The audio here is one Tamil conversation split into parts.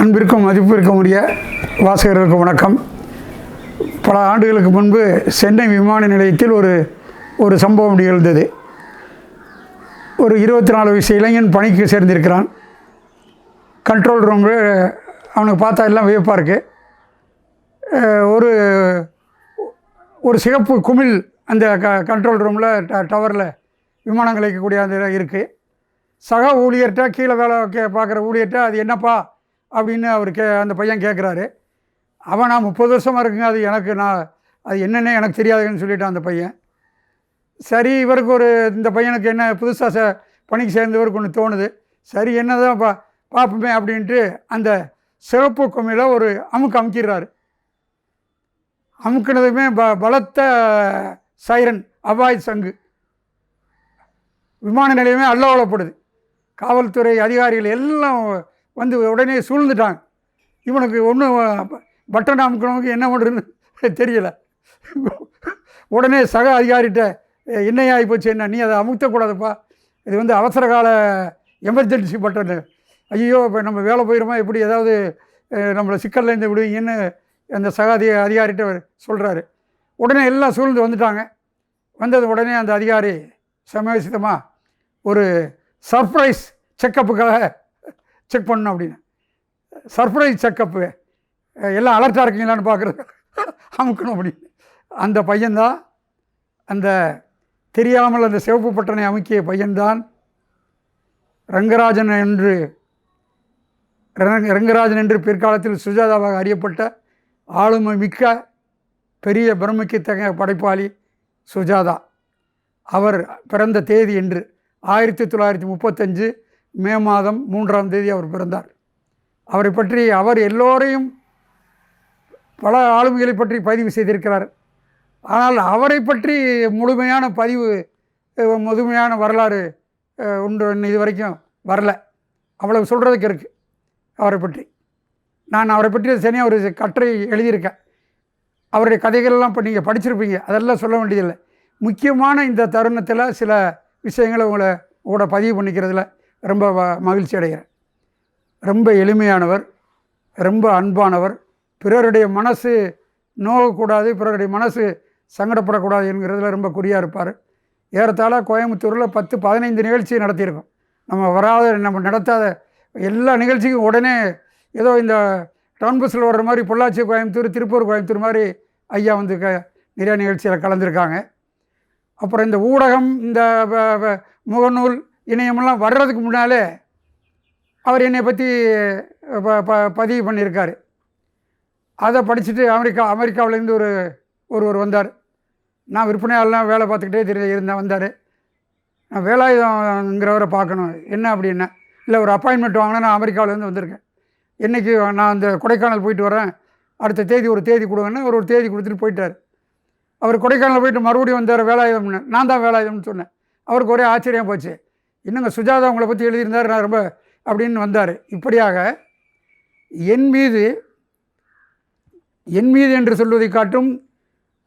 அன்பிற்கும் மதிப்பிற்கும் உரிய வாசகர்களுக்கு வணக்கம். பல ஆண்டுகளுக்கு முன்பு சென்னை விமான நிலையத்தில் ஒரு ஒரு சம்பவம் நிகழ்ந்தது. ஒரு இருபத்தி நாலு வயசு இளைஞன் பணிக்கு சேர்ந்திருக்கிறான். கண்ட்ரோல் ரூமில் அவனுக்கு பார்த்தா எல்லாம் வியப்பாக இருக்குது ஒரு ஒரு சிகப்பு குமிழ் அந்த க கண்ட்ரோல் ரூமில் ட டவரில் விமானங்கள் வைக்கக்கூடிய அந்த இருக்குது சக ஊழியர்கிட்ட கீழே வேலை பார்க்குற ஊழியர்கிட்ட அது என்னப்பா? அப்படின்னு அவர் கே அந்த பையன் கேட்குறாரு அவன் நான் முப்பது வருஷமாக இருக்குங்க அது எனக்கு நான் அது என்னென்ன எனக்கு தெரியாதுன்னு சொல்லிட்டான் அந்த பையன். சரி இவருக்கு ஒரு இந்த பையனுக்கு என்ன புதுசாக ச பணிக்கு சேர்ந்தவருக்கு ஒன்று தோணுது. சரி என்ன தான் பா பார்ப்போமே அப்படின்ட்டு அந்த சிவப்பு குமிழ ஒரு அமுக்கு அமுக்கிடுறாரு. அமுக்கினதுமே ப பலத்த சைரன் அபாய் சங்கு. விமான நிலையமே அல்லவலப்படுது. காவல்துறை அதிகாரிகள் எல்லாம் வந்து உடனே சூழ்ந்துட்டாங்க. இவனுக்கு ஒன்றும் பட்டன் அமுக்கணுக்கு என்ன பண்ணுறதுன்னு தெரியலை. உடனே சக அதிகாரிகிட்ட என்னையா ஆகிப்போச்சு என்ன? நீ அதை அமுத்தக்கூடாதுப்பா இது வந்து அவசர கால எமர்ஜென்சி பட்டனு. ஐயோ இப்போ நம்ம வேலை போயிடுமா எப்படி ஏதாவது நம்மளை நம்மளை சிக்கல்லேருந்து விடுவீங்கன்னு அந்த சக அதிக அதிகாரிகிட்ட சொல்கிறாரு உடனே எல்லாம் சூழ்ந்து வந்துட்டாங்க. வந்தது உடனே அந்த அதிகாரி சமயோசிதமாக ஒரு சர்ப்ரைஸ் செக்கப்புக்காக செக் பண்ணணும் அப்படின்னு. சர்ப்ரைஸ் செக்கப்பு எல்லாம் அலர்ட்டாக இருக்கீங்களான்னு பார்க்குறது. அமுக்கணும் அப்படின்னு அந்த பையன்தான் அந்த தெரியாமல் அந்த சிவப்பு பட்டனை அமுக்கிய பையன்தான் ரங்கராஜன் என்று ரங்கராஜன் என்று பிற்காலத்தில் சுஜாதாவாக அறியப்பட்ட ஆளுமை மிக்க பெரிய பிரமிக்கத்தக்க படைப்பாளி சுஜாதா. அவர் பிறந்த தேதி என்று ஆயிரத்தி தொள்ளாயிரத்தி முப்பத்தஞ்சு மே மாதம் மூன்றாம் தேதி அவர் பிறந்தார். அவரை பற்றி அவர் எல்லோரையும் பல ஆளுமைகளை பற்றி பதிவு செய்திருக்கிறார். ஆனால் அவரை பற்றி முழுமையான பதிவு முதுமையான வரலாறு ஒன்று இன்னும் இது வரைக்கும் வரல. அவ்வளவு சொல்கிறதுக்கு இருக்குது அவரை பற்றி. நான் அவரை பற்றி தனியாக ஒரு கட்டுரை எழுதியிருக்கேன். அவருடைய கதைகள்லாம் இப்போ நீங்கள் படிச்சிருப்பீங்க. அதெல்லாம் சொல்ல வேண்டியதில்லை. முக்கியமான இந்த தருணத்தில் சில விஷயங்களை உங்களை கூட பதிவு பண்ணிக்கிறதுல ரொம்ப மகிழ்ச்சி அடைகிறேன் ரொம்ப எளிமையானவர் ரொம்ப அன்பானவர். பிறருடைய மனசு நோகக்கூடாது பிறருடைய மனசு சங்கடப்படக்கூடாது என்கிறதுல ரொம்ப குறியாக இருப்பார். ஏறத்தாழ கோயம்புத்தூரில் பத்து பதினைந்து நிகழ்ச்சி நடத்தியிருக்கோம். நம்ம வராத நம்ம நடத்தாத எல்லா நிகழ்ச்சிக்கும் உடனே ஏதோ இந்த டவுன் பஸ்ஸில் வர்ற மாதிரி பொள்ளாச்சி கோயம்புத்தூர் திருப்பூர் கோயம்புத்தூர் மாதிரி ஐயா வந்து க நிறையா நிகழ்ச்சியில் கலந்துருக்காங்க. அப்புறம் இந்த ஊடகம் இந்த வ- வ- முகநூல் இணையமெல்லாம் வர்றதுக்கு முன்னாலே அவர் என்னை பற்றி ப ப- பதிவு பண்ணியிருக்காரு. அதை படிச்சுட்டு அமெரிக்கா அமெரிக்காவிலேருந்து ஒரு ஒருவர் வந்தார். நான் விற்பனையாளெலாம் வேலை பார்த்துக்கிட்டே தெரிய இருந்தேன் வந்தார். நான் வேலாயுதங்கிறவரை பார்க்கணும். என்ன அப்படின்னா இல்லை ஒரு அப்பாயின்மெண்ட் வாங்கினா நான் அமெரிக்காவிலேருந்து வந்திருக்கேன். என்றைக்கு நான் அந்த கொடைக்கானல் போயிட்டு வரேன் அடுத்த தேதி ஒரு தேதி கொடுங்கன்னு ஒரு ஒரு தேதி கொடுத்துட்டு போயிட்டார். அவர் கொடைக்கானல் போயிட்டு மறுபடியும் வந்தார் வேலாயுதம்னு. நான் தான் வேலாயுதம்னு சொன்னேன். அவருக்கு ஒரே ஆச்சரியம் போச்சு. என்னங்க சுஜாதா உங்களை பற்றி எழுதியிருந்தார்? நான் ரொம்ப அப்படின்னு வந்தார். இப்படியாக என் மீது என் மீது என்று சொல்வதை காட்டும்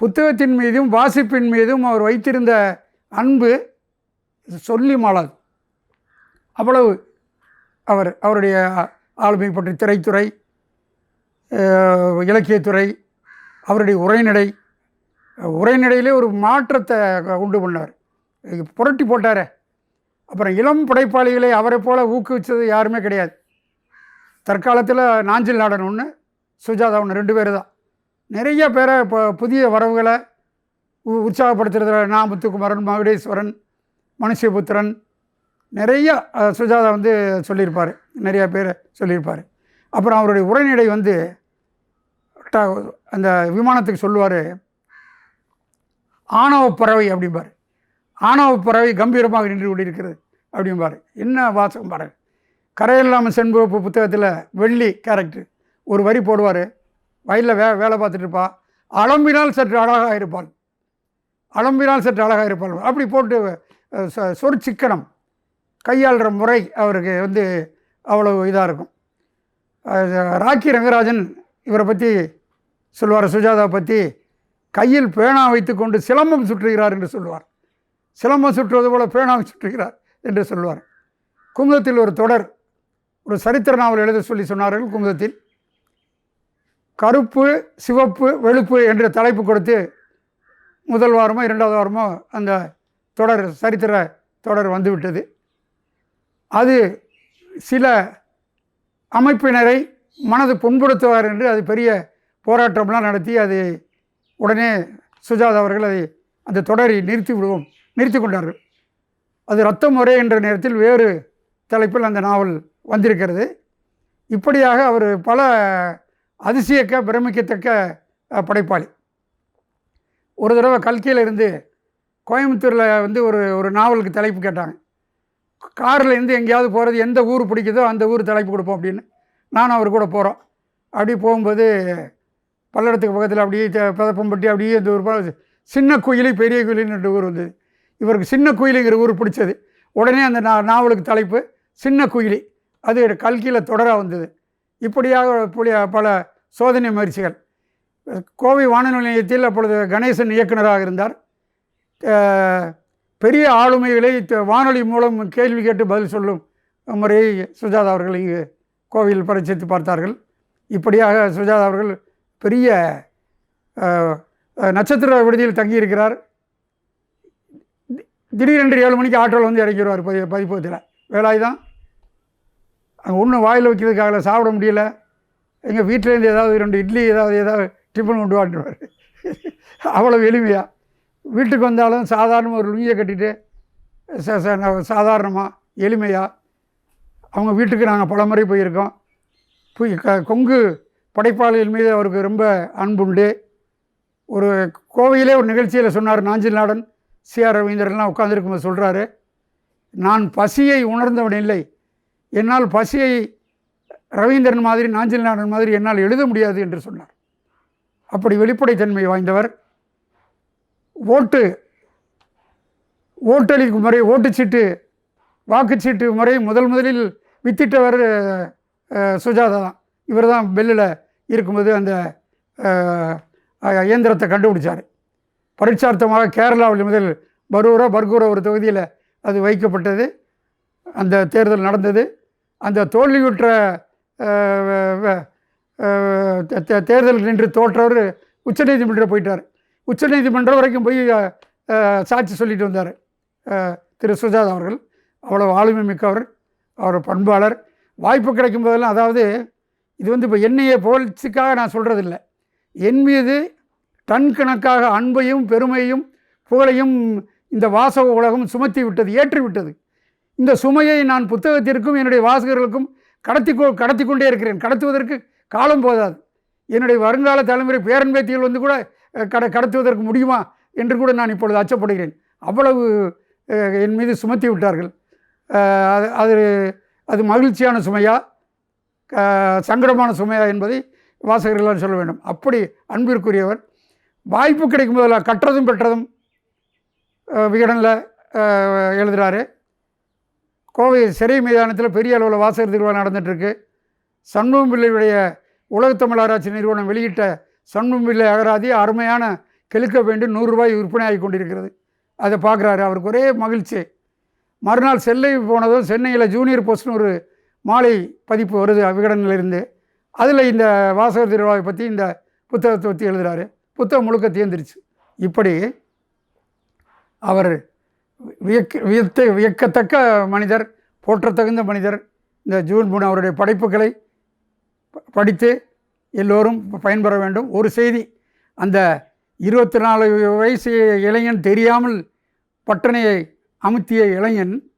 புத்தகத்தின் மீதும் வாசிப்பின் மீதும் அவர் வைத்திருந்த அன்பு சொல்லி மாளாது. அவ்வளவு அவர் அவருடைய ஆளுமை பற்றி திரைத்துறை இலக்கியத்துறை அவருடைய உரைநடை உரைநடையிலே ஒரு மாற்றத்தை உண்டு பண்ணார். புரட்டி போட்டாரே. அப்புறம் இளம் படைப்பாளிகளை அவரை போல் ஊக்குவிச்சது யாருமே கிடையாது. தற்காலத்தில் நாஞ்சில் நாடன் ஒன்று சுஜாதா ஒன்று ரெண்டு பேர் தான். நிறைய பேரை இப்போ புதிய வரவுகளை உ- உற்சாகப்படுத்துறதுல நா முத்துக்குமரன் மகுடேஸ்வரன் மனுஷபுத்திரன் நிறைய சுஜாதா வந்து சொல்லியிருப்பார். நிறைய பேர் சொல்லியிருப்பார். அப்புறம் அவருடைய உரைநடை வந்து அந்த விமானத்துக்கு சொல்லுவார் ஆணவ பறவை அப்படிம்பார். ஆணவ பறவை கம்பீரமாக நின்று கொண்டிருக்கிறது. அப்படிம்பார் என்ன வாசகம் பாருங்க கரையில்லாமல் செண்புவப்பு புத்தகத்தில் வெள்ளி கேரக்டர் ஒரு வரி போடுவார். வயலில் வே வேலை பார்த்துட்டு இருப்பா. அலம்பினால் சற்று அழகாக இருப்பாள். அலம்பினால் சற்று அழகாக இருப்பாள். அப்படி போட்டு சொறி சிக்கனம் சொற்சிக்கனம். கையாளுற முறை அவருக்கு வந்து அவ்வளவு இதாக இருக்கும். ராக்கி ரங்கராஜன் இவரை பற்றி சொல்லுவார். சுஜாதா பற்றி கையில் பேனா வைத்துக்கொண்டு சிலம்பம் சுற்றுகிறார் என்று சொல்லுவார். சிலம்பம் சுற்றுவது போல பேனாவை சுற்றுகிறார். என்று சொல்லுவார் குமுதத்தில் ஒரு தொடர் ஒரு சரித்திர நாவல் எழுத சொல்லி சொன்னார்கள் குமுதத்தில். கருப்பு சிவப்பு வெளுப்பு என்ற தலைப்பு கொடுத்து முதல் வாரமோ இரண்டாவது வாரமோ அந்த தொடர் சரித்திர தொடர் வந்துவிட்டது. அது சில அமைப்பினரை மனது புண்படுத்துவார் என்று அது பெரிய போராட்டம்லாம் நடத்தி அது உடனே சுஜாதா அவர்கள் அதை அந்த தொடரை நிறுத்தி விடுவோம் நிறுத்தி கொண்டார்கள். அது ரத்தம் ஒரே என்ற நேரத்தில் வேறு தலைப்பில் அந்த நாவல் வந்திருக்கிறது. இப்படியாக அவர் பல அதிசயக்க பிரமிக்கத்தக்க படைப்பாளி. ஒரு தடவை கல்கியில் இருந்து கோயம்புத்தூரில் வந்து ஒரு ஒரு நாவலுக்கு தலைப்பு கேட்டாங்க. காரில் இருந்து எங்கேயாவது போகிறது எந்த ஊர் பிடிக்குதோ அந்த ஊர் தலைப்பு கொடுப்போம் அப்படின்னு. நானும் அவர் கூட போகிறோம் அப்படி போகும்போது பல்லடத்துக்கு பக்கத்தில் அப்படியே த- பதப்பம்பட்டி அப்படியே இந்த ஒரு சின்ன குயிலி பெரிய குயிலின்னு ரெண்டு ஊர் வந்தது. இவருக்கு சின்ன குயிலிங்கிற ஊர் பிடிச்சது. உடனே அந்த நா நாவலுக்கு தலைப்பு சின்ன குயிலி. அது கல்கியில் தொடராக வந்தது. இப்படியாக புளிய- பல சோதனை முயற்சிகள். கோவை வானொலி நிலையத்தில் அப்பொழுது கணேசன் இயக்குனராக இருந்தார். பெரிய ஆளுமைகளை வானொலி மூலம் கேள்வி கேட்டு பதில் சொல்லும் முறையை சுஜாதா அவர்கள் இங்கு கோவையில் பரிசித்து பார்த்தார்கள். இப்படியாக சுஜாதா அவர்கள் பெரிய நட்சத்திர விடுதியில் தங்கியிருக்கிறார். திடீரென்று ஏழு மணிக்கு ஆட்டோவில் வந்து இறக்கிடுவார் பதி பதிப்பகத்தில் வேலாய் தான். அங்கே ஒன்றும் வாயில் வைக்கிறதுக்காக சாப்பிட முடியல. எங்கள் வீட்டிலேருந்து ஏதாவது ரெண்டு இட்லி ஏதாவது ஏதாவது டிஃபன் கொண்டு வாட்டுவார் அவ்வளோ எளிமையாக வீட்டுக்கு வந்தாலும் சாதாரண ஒரு லுங்கியை கட்டிட்டு ச- ச- சாதாரணமாக எளிமையாக அவங்க வீட்டுக்கு நாங்கள் பல முறை போயிருக்கோம். போய் க கொங்கு படைப்பாளிகள் மீது அவருக்கு ரொம்ப அன்புண்டு. ஒரு கோவையிலே ஒரு நிகழ்ச்சியில் சொன்னார் நாஞ்சில் நாடன். சிஆர் ரவீந்திரன்லாம் உட்காந்துருக்கும்போது சொல்கிறாரு நான் பசியை உணர்ந்தவன் இல்லை. என்னால் பசியை ரவீந்திரன் மாதிரி நாஞ்சில் நாடன் மாதிரி என்னால் எழுத முடியாது என்று சொன்னார். அப்படி வெளிப்படைத்தன்மை வாய்ந்தவர். ஓட்டு ஓட்டளிக்கும் முறை ஓட்டுச்சீட்டு வாக்குச்சீட்டு முறை முதல் முதலில் வித்திட்டவர் சுஜாதா தான். இவர் தான் பெல்லில் இருக்கும்போது அந்த இயந்திரத்தை கண்டுபிடிச்சார். பரீட்சார்த்தமாக கேரளாவில் முதல் பரூரா பர்கூரா ஒரு தொகுதியில் அது வைக்கப்பட்டது. அந்த தேர்தல் நடந்தது. அந்த தோல்வியுற்ற தே- தேர்தல் நின்று தோற்றவர் உச்சநீதிமன்றம் போயிட்டார். உச்சநீதிமன்றம் வரைக்கும் போய் சாட்சி சொல்லிட்டு வந்தார் திரு. சுஜாதா அவர்கள். அவ்வளோ ஆளுமை மிக்கவர் அவர் பண்பாளர். வாய்ப்பு கிடைக்கும் போதெல்லாம் அதாவது இது வந்து இப்போ என்னையை புகழ்ச்சிக்காக நான் சொல்கிறதில்ல என் மீது டன் கணக்காக அன்பையும் பெருமையும் புகழையும் இந்த வாசக உலகம் சுமத்தி விட்டது ஏற்றிவிட்டது இந்த சுமையை நான் புத்தகத்திற்கும் என்னுடைய வாசகர்களுக்கும் கடத்தி கொ கடத்தி கொண்டே இருக்கிறேன். கடத்துவதற்கு காலம் போதாது. என்னுடைய வருங்கால தலைமுறை பேரன்பேத்திகள் வந்து கூட கட கடத்துவதற்கு முடியுமா என்று கூட நான் இப்பொழுது அச்சப்படுகிறேன். அவ்வளவு என் மீது சுமத்தி விட்டார்கள். அது அது அது மகிழ்ச்சியான சுமையா சங்கடமான சுமையா என்பதை வாசகர்களால் சொல்ல வேண்டும். அப்படி அன்பிற்குரியவர் வாய்ப்பு கிடைக்கும் போதெல்லாம் கற்றதும் பெற்றதும் விகடனில் எழுதுகிறாரு கோவை சிறை மைதானத்தில் பெரிய அளவில் வாசகர் திருவிழா நடந்துகிட்ருக்கு சண்முகம் பிள்ளையுடைய உலகத்தமிழ் ஆராய்ச்சி நிறுவனம் வெளியிட்ட சண்முகம் பிள்ளை அகராதி அருமையான கெழுக்க வேண்டும் நூறுரூபாய் விற்பனை ஆகி கொண்டிருக்கிறது. அதை பார்க்குறாரு. அவருக்கு ஒரே மகிழ்ச்சி. மறுநாள் செல்லை போனதும் சென்னையில் ஜூனியர் போஸ்ட்னு ஒரு மாலை பதிப்பு வருது விகடனில் இருந்து. அதில் இந்த வாசகர் திருவிழாவை பற்றி இந்த புத்தகத்தை பற்றி எழுதுகிறாரு புத்தகம் முழுக்க தீர்ந்துருச்சு. இப்படி அவர் வியக்க வியத்த வியக்கத்தக்க மனிதர் போற்றத்தகுந்த மனிதர் இந்த ஜூன் மூணு அவருடைய படைப்புகளை ப- படித்து எல்லோரும் பயன்பெற வேண்டும். ஒரு செய்தி அந்த இருபத்தி நாலு வயசு இளைஞன் தெரியாமல் பட்டணையை அமுத்திய இளைஞன்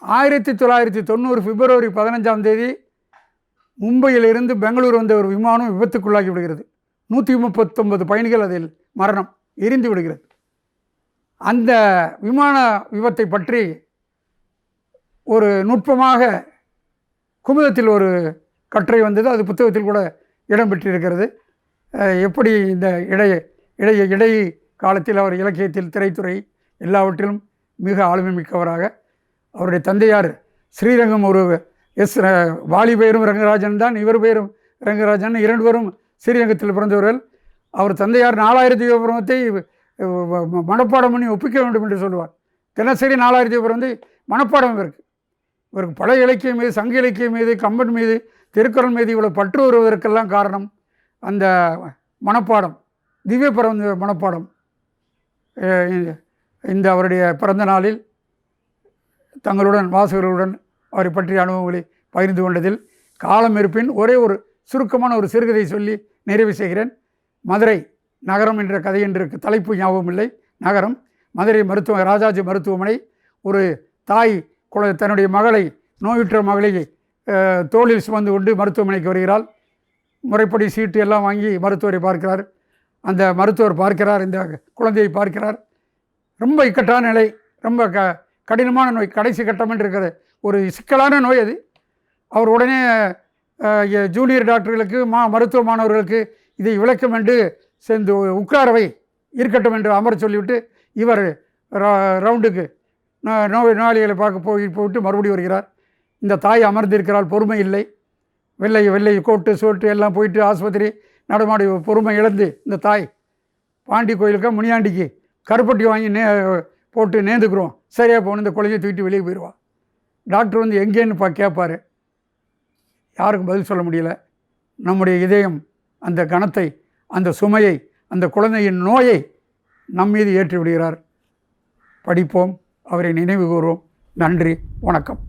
ஆயிரத்தி தொள்ளாயிரத்தி தொண்ணூறு பிப்ரவரி பதினஞ்சாம் தேதி மும்பையிலிருந்து பெங்களூர் வந்த ஒரு விமானம் விபத்துக்குள்ளாகி விடுகிறது. நூற்றி முப்பத்தொன்பது பயணிகள் அதில் மரணம் எரிந்து விடுகிறது. அந்த விமான விபத்தை பற்றி ஒரு நுட்பமாக குமுதத்தில் ஒரு கட்டுரை வந்தது. அது புத்தகத்தில் கூட இடம்பெற்றிருக்கிறது எப்படி இந்த இடைய இடைய இடை காலத்தில் அவர் இலக்கியத்தில் திரைத்துறை எல்லாவற்றிலும் மிக ஆளுமை மிக்கவராக அவருடைய தந்தையார் ஸ்ரீரங்கம் ஒரு எஸ் ர- வாலி பெயரும் ரங்கராஜன் தான். இவர் பெயரும் ரங்கராஜன். இரண்டு பேரும் ஸ்ரீரங்கத்தில் பிறந்தவர்கள். அவர் தந்தையார் நாலாயிரத்தி விவரத்தை மனப்பாடம் பண்ணி ஒப்பிக்க வேண்டும் என்று சொல்லுவார். தினசரி நாலாயிரத்தி விவரம் வந்து மனப்பாடம் இருக்கு இவருக்கு பழைய இலக்கியம் மீது சங்க இலக்கியம் மீது கம்பன் மீது திருக்குறள் மீது இவ்வளோ பற்று வருவதற்கெல்லாம் காரணம் அந்த மனப்பாடம் திவ்ய பிறந்த மனப்பாடம். இந்த- இந்த அவருடைய பிறந்த நாளில் தங்களுடன் வாசகர்களுடன் அவரை பற்றிய அனுபவங்களை பகிர்ந்து கொண்டதில் காலம் இருப்பின் ஒரே ஒரு சுருக்கமான ஒரு சிறுகதை சொல்லி நிறைவு செய்கிறேன். மதுரை நகரம் என்ற கதை என்று தலைப்பு ஞாபகம் இல்லை. நகரம். மதுரை மருத்துவ ராஜாஜி மருத்துவமனை. ஒரு தாய் குழ தன்னுடைய மகளை நோயுற்ற மகளை தோளில் சுமந்து கொண்டு மருத்துவமனைக்கு வருகிறாள். முறைப்படி சீட்டு எல்லாம் வாங்கி மருத்துவரை பார்க்கிறார். அந்த மருத்துவர் பார்க்கிறார். இந்த குழந்தையை பார்க்கிறார். ரொம்ப இக்கட்டான நிலை. ரொம்ப க கடினமான நோய். கடைசி கட்டம் என்று இருக்கிற ஒரு சிக்கலான நோய் அது. அவர் உடனே ஜூனியர் டாக்டர்களுக்கு மா மருத்துவ மாணவர்களுக்கு இதை விளக்கம் என்று சேர்ந்து உட்காரவை இருக்கட்டும் என்று அமர சொல்லிவிட்டு இவர் ரவுண்டுக்கு நோய் நோயாளிகளை பார்க்க போய் போயிட்டு மறுபடியும் வருகிறார். இந்த தாய் அமர்ந்திருக்கிறாள் பொறுமை இல்லை. வெள்ளை வெள்ளை கோட்டு சோட்டு எல்லாம் போயிட்டு ஆஸ்பத்திரி நடமாடி பொறுமை இழந்து இந்த தாய் பாண்டி கோயிலுக்கு முனியாண்டிக்கு கருப்பட்டி வாங்கி நே போட்டு நேர்ந்துக்கிறோம். சரியாக போகணும் இந்த குழந்தைய தூக்கிட்டு வெளியே போயிடுவான் டாக்டர் வந்து எங்கேன்னு பா கேட்பார். யாருக்கும் பதில் சொல்ல முடியல. நம்முடைய இதயம் அந்த கணத்தை அந்த சுமையை அந்த குழந்தையின் நோயை நம் மீது ஏற்றி விடுகிறார். படிப்போம் அவரை நினைவு கூறுவோம். நன்றி வணக்கம்.